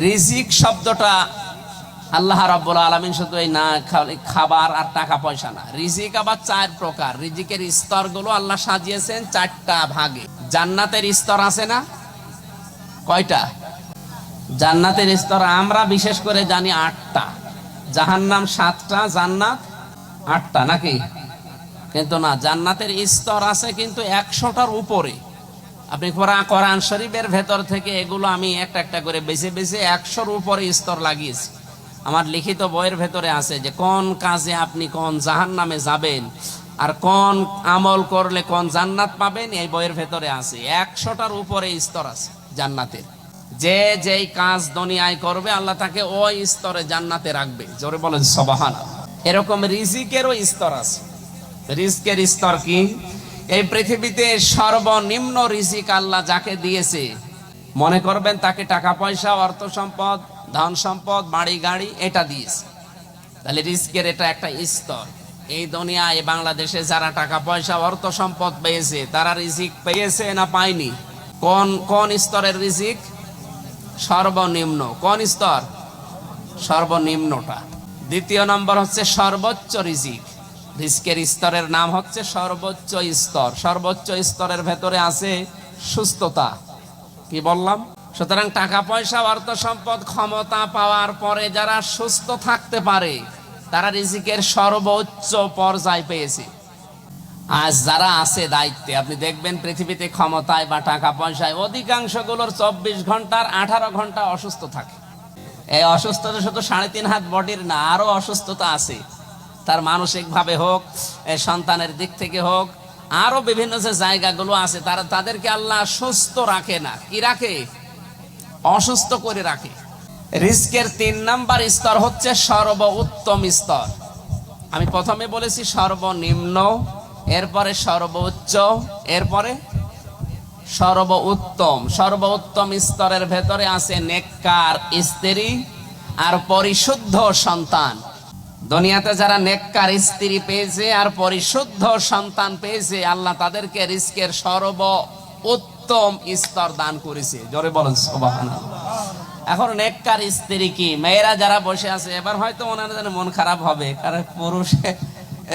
রিজিক শব্দটা আল্লাহ রাব্বুল আলামিন শুধু এই না খাবার আর টাকা পয়সা না। রিজিক আবার চার প্রকার। রিজিকের স্তরগুলো আল্লাহ সাজিয়েছেন চারটা ভাগে। জান্নাতের স্তর আছে না? কয়টা? জান্নাতের স্তর আমরা বিশেষ করে জানি আটটা। জাহান্নাম সাতটা, জান্নাত আটটা, নাকি? কিন্তু না, জান্নাতের স্তর আছে কিন্তু একশোটার উপরে। আপনি কোরআন শরীফের ভেতর থেকে এগুলো আমি একটা একটা করে বেছে বেছে একশোর উপরে স্তর লাগিয়েছি। আমার লিখিত বইয়ের ভেতরে আছে যে কোন কাজে আপনি কোন জাহান নামে যাবেন আর কোন আমল করলে কোন জান্নাত পাবেন এই বইয়ের ভেতরে আছে। একশোটার উপরে স্তর আছে জান্নাতের। যে যেই কাজ দুনিয়ায় করবে আল্লাহ তাকে ওই স্তরে জান্নাতে রাখবে। জোরে বলেন সবাহান এরকম রিজিকেরও স্তর আছে। রিস্কের স্তর কি? এই পৃথিবীতে সর্বনিম্ন রিজিক আল্লাহ যাকে দিয়েছে। মনে করবেন তাকে টাকা পয়সা, অর্থ সম্পদ, ধন সম্পদ, বাড়ি, গাড়ি, এটা দিয়েছে। তাহলে রিস্কের এটা একটা স্তর। এই দুনিয়ায় বাংলাদেশে যারা টাকা পয়সা, অর্থ সম্পদ পেয়েছে, তারা রিজিক পেয়েছে না পায়নি? কোন কোন স্তরের রিজিক? সর্বনিম্ন। কোন স্তর? সর্বনিম্নটা। দ্বিতীয় নম্বর হচ্ছে সর্বোচ্চ রিজিক। রিস্কের স্তরের নাম হচ্ছে সর্বোচ্চ স্তর। সর্বোচ্চ স্তরের ভেতরে আছে সুস্থতা। কি বললাম? সুতরাং টাকা, পয়সা, অর্থ সম্পদ, ক্ষমতা পাওয়ার পরে যারা সুস্থ থাকতে পারে, তারা রিজিকের সর্বোচ্চ পর্যায় পেয়েছে। আজ যারা আছে দায়িত্বে, আপনি দেখবেন পৃথিবীতে ক্ষমতায় বা টাকা, পয়সায় অধিকাংশগুলোর চব্বিশ ঘণ্টার আঠারো ঘণ্টা অসুস্থ থাকে। এই অসুস্থতা শুধু সাড়ে তিন হাত বডির না, আরও অসুস্থতা আছে। তার মানসিকভাবে হোক সন্তানের দিক থেকে হোক আরও বিভিন্ন যে জায়গাগুলো আছে, তারা তাদেরকে আল্লাহ সুস্থ রাখে না। কি রাখে? অসুস্থ করে রাখে। রিস্কের তিন নাম্বার স্তর হচ্ছে সর্ব উত্তম স্তর। আমি প্রথমে বলেছি সর্বনিম্ন, এরপরে সর্বোচ্চ, এরপরে সর্ব উত্তম সর্ব উত্তম স্তরের ভেতরে আছে নেককার স্ত্রী আর পরিশুদ্ধ সন্তান। দুনিয়াতে যারা নেককার স্ত্রী পেয়েছে আর পরিশুদ্ধ সন্তান পেয়েছে, আল্লাহ তাদেরকে রিস্কের সর্ব উত্তম স্তর দান করেছে। জোরে বলেন এখন নেককার স্ত্রী কি? মেয়েরা যারা বসে আছে, এবার হয়তো ওনাদের মন খারাপ হবে, কারণ পুরুষে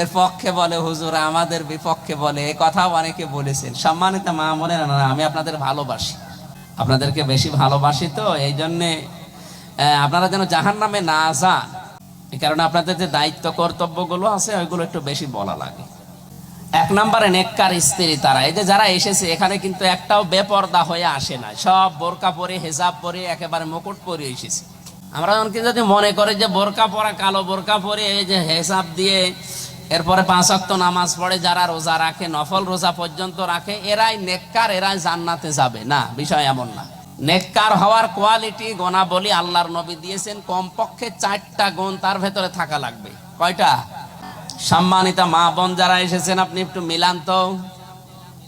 এর পক্ষে বলে, হুজুর, আমাদের বিপক্ষে বলে। এ কথাও অনেকে বলেছেন। সম্মানিত মা মনে না আমি আপনাদের ভালোবাসি। আপনাদেরকে বেশি ভালোবাসি তো এই জন্যে আপনারা যেন জাহান নামে না যান। কারণে আপনাদের যে দায়িত্ব, কর্তব্যগুলো আছে, ওইগুলো একটু বেশি বলা লাগে। এক নম্বরে নেককার স্ত্রী তারা। এই যে যারা এসেছে, এখানে কিন্তু একটাও বেপর্দা হয়ে আসে না। সব বোরকা পরে, হেজাব পরে, একেবারে মুকুট পরে এসেছে। আমরা এমনকি যদি মনে করে যে বোরকা পরা, কালো বোরকা পরে, এই যে হেসাব দিয়ে এরপরে পাঁচ অক্ত নামাজ পড়ে, যারা রোজা রাখে, নফল রোজা পর্যন্ত রাখে, এরাই নেককার, এরাই জান্নাতে যাবে। না, বিষয় এমন না। নেককার হওয়ার কোয়ালিটি গোনা বলি আল্লাহর নবী দিয়েছেন, কমপক্ষে চারটা গুণ তার ভেতরে থাকা লাগবে। কয়টা? সম্মানিতা মা বোন যারা এসেছেন, আপনি একটু মিলান তো।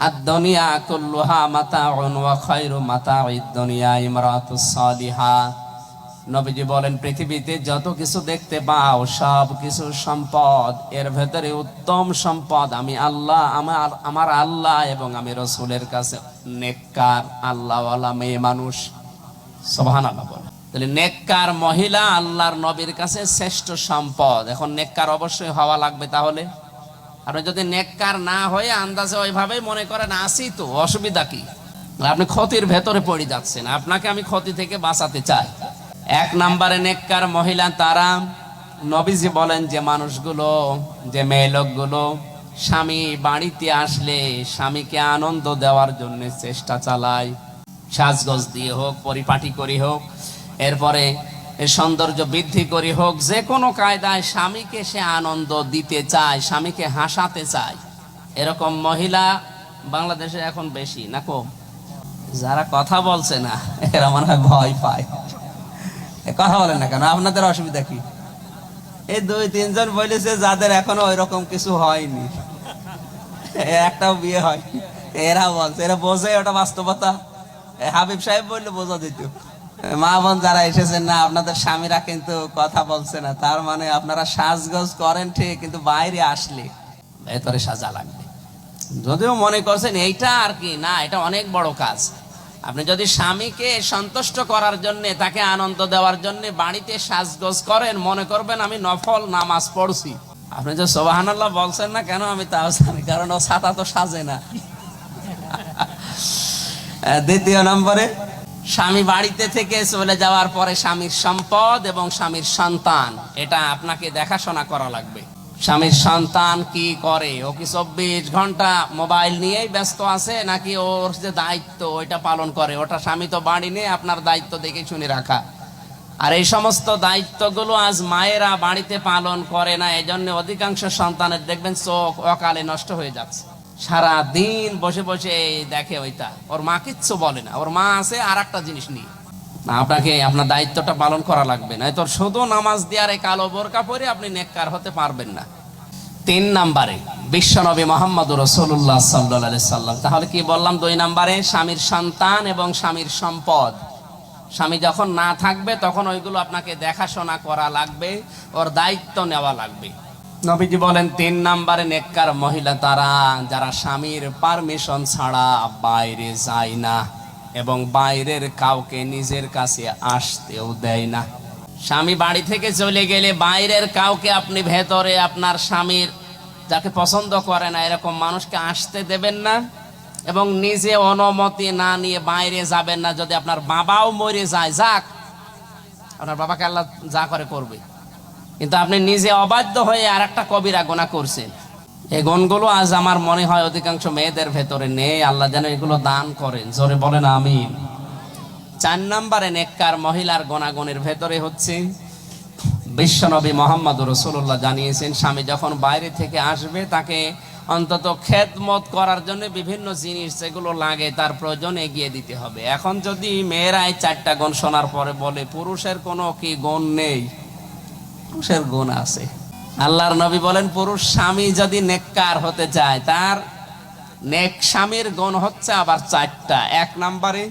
আদনিয়া দুনিয়া কুল্লুহা মাতাউন ওয়া খায়রু মাতাউদ দুনিয়া ইমরাতুস সালিহা নবীজি বলেন, পৃথিবীতে যত কিছু দেখতে পাও, সব কিছু সম্পদ, এর ভেতরে উত্তম সম্পদ আমি আল্লাহ, আমার আমার আল্লাহ এবং আমি রসুলের কাছে নেককার, আল্লাহওয়ালা মেয়ে মানুষ। সোহান আল্লাহ বলে তাহলে নেককার মহিলা আল্লাহর নবীর কাছে শ্রেষ্ঠ সম্পদ। এখন নেককার অবশ্যই হওয়া লাগবে তাহলে। আপনি যদি নেককার না হয়ে আন্দাজে ওইভাবে মনে করেন, আসি তো, অসুবিধা কি? আপনি ক্ষতির ভেতরে পড়ে যাচ্ছেন। আপনাকে আমি ক্ষতি থেকে বাঁচাতে চাই। এক নম্বরে নেককার মহিলা তারা, নবীজি বলেন যে মানুষগুলো, যে মেয়ে লোকগুলো স্বামী বাড়িতে আসলে স্বামীকে আনন্দ দেওয়ার জন্য চেষ্টা চালায়। সাজগজ দিয়ে হোক, পরিপাটি করি হোক, এরপরে সৌন্দর্য বৃদ্ধি করি হোক, যে কোনো কায়দায় স্বামীকে সে আনন্দ দিতে চায়, স্বামীকে হাসাতে চায়। এরকম মহিলা বাংলাদেশে এখন বেশি, না কম? যারা কথা বলছে না, এরা মনে হয় ভয় পায়। কথা বলেন না কেন? আপনাদের অসুবিধা কি? এই দুই, তিনজন বলেছে যাদের এখনও ওই রকম কিছু হয়নি। এ, একটাও বিয়ে হয়। এরা বলছে, এরা বোঝে ওটা বাস্তবতা। হাবিব সাহেব বললে, বোঝা দিত। মা বোন যারা এসেছেন না, আপনাদের স্বামীরা কিন্তু কথা বলছে না। তার মানে আপনারা সাজগোজ করেন ঠিক, কিন্তু বাইরে আসলে ভেতরে সাজা লাগবে। যদিও মনে করছেন এইটা আর কি, না, এটা অনেক বড় কাজ। আপনি যদি স্বামীকে সন্তুষ্ট করার জন্য, তাকে আনন্দ দেওয়ার জন্য বাড়িতে সাজগোজ করেন, মনে করবেন আমি নফল নামাজ পড়ছি। আপনি যে সোবাহান্লাহ বলছেন না কেন, আমি তাও জানি, কারণ ও ছাতা তো সাজে না। দ্বিতীয় নম্বরে, স্বামী বাড়িতে থেকে চলে যাওয়ার পরে স্বামীর সম্পদ এবং স্বামীর সন্তান, এটা আপনাকে দেখাশোনা করা লাগবে। স্বামীর সন্তান কি করে? ও কি চব্বিশ ঘণ্টা মোবাইল নিয়েই ব্যস্ত আছে নাকি ওর যে দায়িত্ব ওইটা পালন করে? ওটা স্বামী তো বাড়ি নিয়ে আপনার দায়িত্ব দেখে শুনে রাখা। আর এই সমস্ত দায়িত্বগুলো আজ মায়েরা বাড়িতে পালন করে না এই জন্য অধিকাংশ সন্তানের দেখবেন চোখ অকালে নষ্ট হয়ে যাচ্ছে। সারা দিন বসে বসে দেখে ওইটা। ওর মা কিচ্ছু বলে না। ওর মা আছে আর একটা জিনিস নিয়ে। আপনাকে আপনার দায়িত্বটা পালন করা লাগবে না তোর শুধু নামাজ দেওয়ার এই কালো বোরকা পরে আপনি নেককার হতে পারবেন না। তিন নাম্বারে, বিশ্বনবী মোহাম্মদ রসুল্লাহ সাল্লাহ সাল্লাম। তাহলে কি বললাম দুই নাম্বারে? স্বামীর সন্তান এবং স্বামীর সম্পদ। স্বামী যখন না থাকবে, তখন ওইগুলো আপনাকে দেখাশোনা করা লাগবে, ওর দায়িত্ব নেওয়া লাগবে। নবীজি বলেন, তিন নাম্বারে নেককার মহিলা তারা, যারা স্বামীর পারমিশন ছাড়া বাইরে যায় না। এবং বাইরের কাউকে নিজের কাছে আসতেও দেয় না। স্বামী বাড়ি থেকে চলে গেলে বাইরের কাউকে আপনি ভেতরে আপনার স্বামীর যাকে পছন্দ করে না, এরকম মানুষকে আসতে দেবেন না এবং নিজে অনুমতি না নিয়ে বাইরে যাবেন না। যদি আপনার বাবাও মরে যায়, যাক, আপনার বাবাকে আল্লাহ যা করে করবে। কিন্তু আপনি নিজে অবাধ্য হয়ে আর একটা কবিরা গোনা করছেন। এই গুণগুলো আজ আমার মনে হয় অধিকাংশ মেয়েদের ভেতরে নেই। আল্লাহ যেন এগুলো দান করেন। জোরে বলেন, আমিন। চার নম্বরে নেককার মহিলার গণাগণের ভেতরে হচ্ছে বিশ্বনবী মোহাম্মদ রসুল্লাহ জানিয়েছেন, স্বামী যখন বাইরে থেকে আসবে, তাকে অন্তত খেদমত করার জন্য বিভিন্ন জিনিস যেগুলো লাগে তার প্রয়োজন এগিয়ে দিতে হবে। এখন যদি মেয়েরা এই চারটা গুণ শোনার পরে বলে, পুরুষের কোনো কি গুণ নেই? পুরুষের গুণ আছে। আল্লাহর নবী বলেন, পুরুষ স্বামী যদি নেককার হতে চায়, তার নেক স্বামীর গুণ হচ্ছে আবার চারটা। এক নম্বরে,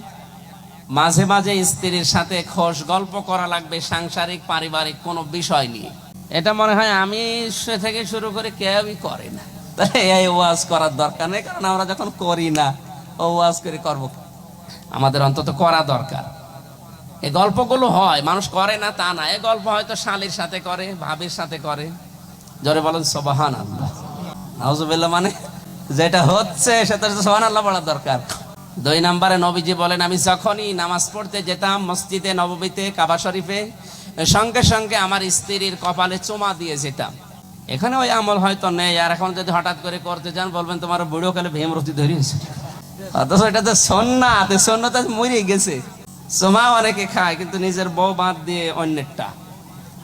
মাঝে মাঝে স্ত্রীর সাথে খোশ গল্প করা লাগবে, সাংসারিক, পারিবারিক কোনো বিষয় নিয়ে। এটা মনে হয় আমি সে থেকে শুরু করে কেউই করে না। তাই এই ওয়াজ করার দরকার নেই, কারণ আমরা যখন করি না, ও ওয়াজ করে করব? আমাদের অন্তত করা দরকার। এই গল্পগুলো হয়, মানুষ করে না তা না। এই গল্প হয়তো শালির সাথে করে, ভাবির সাথে করে। জোরে বলেন সোবাহান আল্লাহ মানে যেটা হচ্ছে, সেটা সোহান আল্লাহ বলার দরকার। দুই নম্বরে নবীজি বলেন, আমি যখনই নামাজ পড়তে যেতাম, মসজিদে, নববীতে, কাবা শরীফে, সঙ্গে সঙ্গে আমার স্ত্রীর কপালে চুমা দিয়ে যেতাম। এখানে ওই আমল হয়তো নেই, আর এখন যদি হঠাৎ করে করতে যান, বলবেন, তোমার বুড়ো কালে ভীমরতি ধরিয়েছে অথচ এটা তো সন্ন্যাত সন্ন্যাত মরে গেছে। সোমা অনেকে খায়, কিন্তু নিজের বউ বাঁধ দিয়ে অন্যেরটা।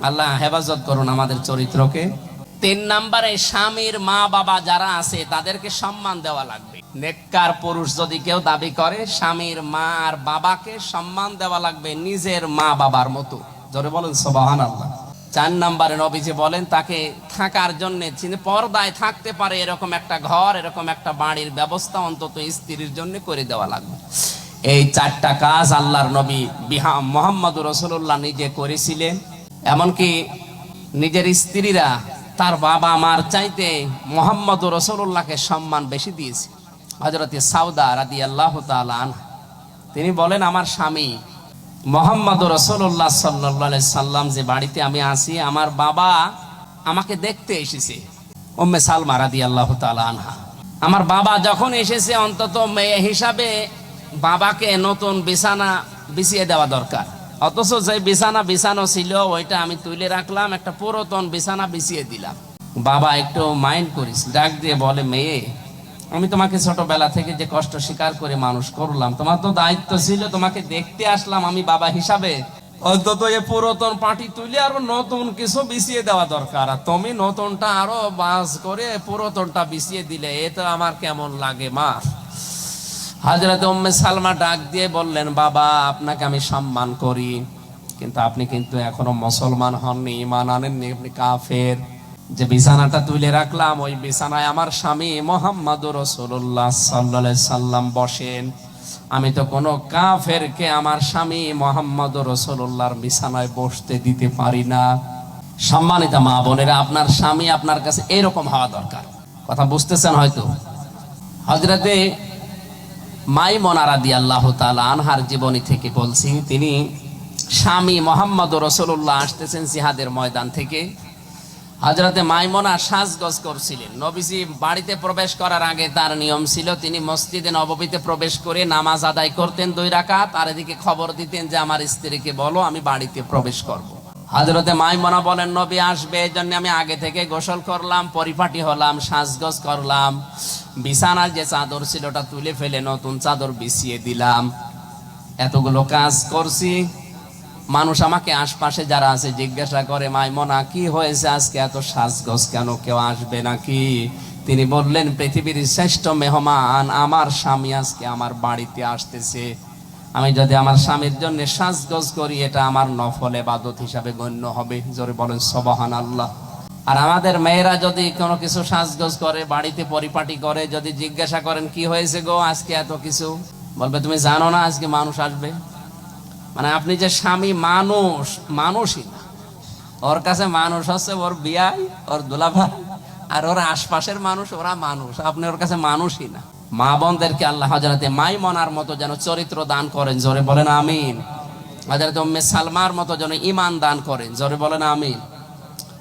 আল্লাহ হেফাজত করুন আমাদের চরিত্রকে। তিন নম্বরে স্বামীর মা বাবা যারা আছে, তাদেরকে সম্মান দেওয়া লাগবে। নেককার পুরুষ যদি কেউ দাবি করে, স্বামীর মা আর বাবাকে সম্মান দেওয়া লাগবে নিজের মা বাবার মতো। জোরে বলেন সোবাহান আল্লাহ চার নম্বরে নবীজি বলেন, তাকে থাকার জন্য পর্দায় থাকতে পারে এরকম একটা ঘর, এরকম একটা বাড়ির ব্যবস্থা অন্তত স্ত্রীর জন্য করে দেওয়া লাগবে। এই চারটা কাজ আল্লাহর নবী বিহা মোহাম্মদ রসুল্লাহ নিজে করেছিলেন। এমনকি নিজের স্ত্রীরা তার বাবা মার চাইতে মোহাম্মদ রসুল্লাহকে সম্মান বেশি দিয়েছে। হজরত সাউদা রাদি আল্লাহ তিনি বলেন, আমার স্বামী মোহাম্মদ রসুল্লাহ সাল্লাহ সাল্লাম যে বাড়িতে আমি আসি আমার বাবা আমাকে দেখতে এসেছে। ওম্মে সালমা রাদি আল্লাহ আনহা। আমার বাবা যখন এসেছে, অন্তত মেয়ে হিসাবে বাবাকে নতুন বিছানা বিছিয়ে দেওয়া দরকার। অথচ যে বিছানা বিছানো ছিল, ওইটা আমি তুলে রাখলাম, একটা পুরাতন বিছানা বিছিয়ে দিলাম। বাবা একটু মাইন্ড করিস, ডাক দিয়ে বলে, মেয়ে, আমি তোমাকে ছোটবেলা থেকে যে কষ্ট স্বীকার করে মানুষ করলাম, তোমার তো দায়িত্ব ছিল, তোমাকে দেখতে আসলাম আমি বাবা হিসাবে। অন্তত এ পুরাতন পাটি তুলে আরও নতুন কিছু বিছিয়ে দেওয়া দরকার, আর তুমি নতুনটা আরও বাস করে পুরাতনটা বিছিয়ে দিলে, এ তো আমার কেমন লাগে, মা? হাজরত উম্মে সালমা ডাক দিয়ে বললেন, বাবা, আপনাকে আমি সম্মান করি, কিন্তু আপনি কিন্তু এখনও মুসলমান হননি ইমান আনেননি, আপনি কাফের। যে বিছানাটা তুলে রাখলাম, ওই বিছানায় আমার স্বামী মোহাম্মদ রসুল্লাহ সাল্লাহ সাল্লাম বসেন। আমি তো কোনো কাফেরকে আমার স্বামী মোহাম্মদ রসুল্লাহর বিছানায় বসতে দিতে পারি না। সম্মানিত মা বোনেরা, আপনার স্বামী আপনার কাছে এরকম হওয়া দরকার। কথা বুঝতেছেন হয়তো? হজরতে মাই মনারাদি আল্লাহ তালা আনহার জীবনী থেকে বলছি, তিনি স্বামী মোহাম্মদ রসুল্লাহ আসতেছেন জিহাদের ময়দান থেকে হজরতে মাইমনা সাজগজ করছিলেন নবীজি বাড়িতে প্রবেশ করার আগে তার নিয়ম ছিল, তিনি মসজিদে নববীতে প্রবেশ করে নামাজ আদায় করতেন দুই রাকাত, আর এদিকে খবর দিতেন যে, আমার স্ত্রীকে বলো, আমি বাড়িতে প্রবেশ করব। হজরতে মাইমনা বলেন, নবী আসবে এই জন্য আমি আগে থেকে গোসল করলাম, পরিপাটি হলাম, সাজগজ করলাম। বিছানার যে চাদর ছিল ওটা তুলে ফেলে নতুন চাদর বিছিয়ে দিলাম। এতগুলো কাজ করছি। মানুষ আমাকে আশপাশে যারা আছে জিজ্ঞাসা করে, মাইমনা, কি হয়েছে আজকে? এত সাজগজ কেন? কেউ আসবে নাকি? তিনি বললেন, পৃথিবীর শ্রেষ্ঠ মেহমান আমার স্বামী আজকে আমার বাড়িতে আসতেছে। আমি যদি আমার স্বামীর জন্য সাজগজ করি, এটা আমার নফল এবাদত হিসাবে গণ্য হবে। জোরে বলেন সবহান আল্লাহ আর আমাদের মেয়েরা যদি কোনো কিছু সাজগজ করে, বাড়িতে পরিপাটি করে, যদি জিজ্ঞাসা করেন, কি হয়েছে গো আজকে এত কিছু? বলবে, তুমি জানো না আজকে মানুষ আসবে? মানে আপনি যে স্বামী মানুষ, মানুষই না। ওর কাছে মানুষ হচ্ছে ওর বিয়াই, ওর দুলাভাই, আর ওর আশপাশের মানুষ, ওরা মানুষ। আপনি ওর কাছে মানুষই না। মা বোনদেরকে আল্লাহ হজরতে মাই মনার মতো যেন চরিত্র দান করেন, জোরে বলেন আমিন। হজরত উম্মে সালমার মতো যেন ইমান দান করেন, জোরে বলেন আমিন।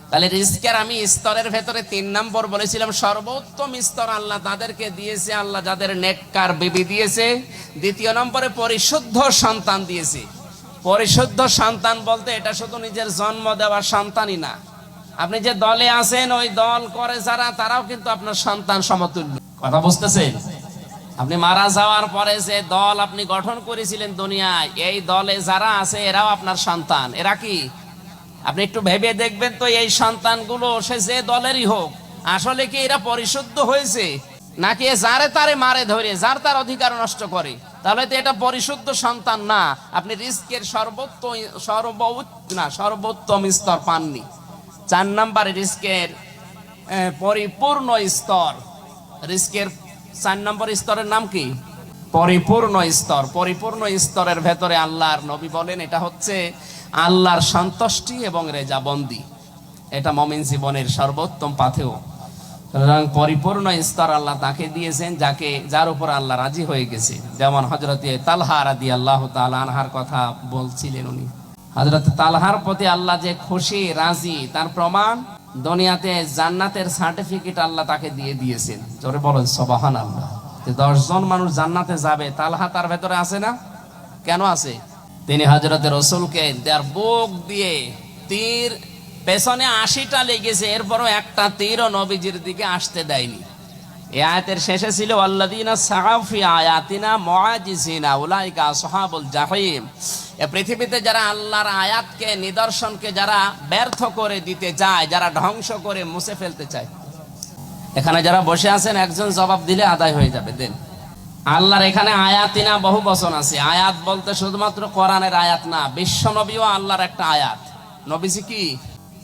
তাহলে রিস্কের আমি স্তরের ভেতরে তিন নম্বর বলেছিলাম, সর্বোত্তম স্তর আল্লাহ তাদেরকে দিয়েছে, আল্লাহ যাদের নেককার বিবি দিয়েছে। দ্বিতীয় নম্বরে পরিশুদ্ধ সন্তান দিয়েছে। পরিশুদ্ধ সন্তান বলতে এটা শুধু নিজের জন্ম দেওয়ার সন্তানই না। আপনি যে দলে আছেন, ওই দল করে যারা, তারাও কিন্তু আপনার সন্তান সমতুল্য। কথা বুঝতেছেন? আপনি মারা যাওয়ার পরে যে দল আপনি গঠন করেছিলেন দুনিয়ায়, এই দলে যারা আছে এরাও আপনার সন্তান। এরা কি? আপনি একটু ভেবে দেখবেন তো এই সন্তানগুলো, সে যে দলেরই হোক, আসলে কি এরা পরিশুদ্ধ হয়েছে? নাকি যারে তারে মারে ধরে, যার তার অধিকার নষ্ট করে? তাহলে তো এটা পরিশুদ্ধ সন্তান না। আপনি রিস্কের সর্বোত্তম সর্ব না, সর্বোত্তম স্তর পাননি। চার নাম্বার রিস্কের পরিপূর্ণ স্তর। রিস্কের চার নম্বর স্তরের নাম কি? পরিপূর্ণ স্তর। পরিপূর্ণ স্তরের ভেতরে আল্লাহর নবী বলেন, এটা হচ্ছে আল্লাহর সন্তুষ্টি এবং রেজাবন্দি। এটা মমিন জীবনের সর্বোত্তম পাথেও সুতরাং পরিপূর্ণ স্তর আল্লাহ তাকে দিয়েছেন, যাকে, যার উপর আল্লাহ রাজি হয়ে গেছে। যেমন হজরতে তালহা রাদি আল্লাহ আনহার কথা বলছিলেন উনি। হজরত তালহার প্রতি আল্লাহ যে খুশি, রাজি, তার প্রমাণ দুনিয়াতে জান্নাতের সার্টিফিকেট আল্লাহ তাকে দিয়ে দিয়েছেন। জোরে বলেন সবাহান আল্লাহ দশজন মানুষ জান্নাতে যাবে, তালহা তার ভেতরে আছে না? কেন আছে? তিনি হজরত রসুলকে দেয়ার বুক দিয়ে তীর পেছনে আশিটা লেগেছে, এরপরও একটা তীরও নবীজির দিকে আসতে দেয়নি। এই আয়াতের শেষে ছিল আল্লাদিনা সাহাফি আয়াতিনা মুআজিজিনা, উলাইকা আসহাবুল জাহিম। এ পৃথিবীতে যারা আল্লাহর আয়াতকে, নিদর্শনকে যারা ব্যর্থ করে দিতে চায়, যারা ধ্বংস করে মুছে ফেলতে চায়, এখানে যারা বসে আছেন, একজন জবাব দিলে আদায় হয়ে যাবে, দেন। আল্লাহর এখানে আয়াতিনা বহু বচন আছে। আয়াত বলতে শুধুমাত্র কোরআনের আয়াত না, বিশ্ব নবীও আল্লাহর একটা আয়াত। নবীজি কি?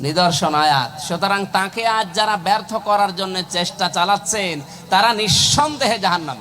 নিদর্শন আয়াত। সুতরাং তাকে আজ যারা ব্যর্থ করার জন্য চেষ্টা চালাচ্ছেন তারা নিঃসন্দেহে জাহান্নামে।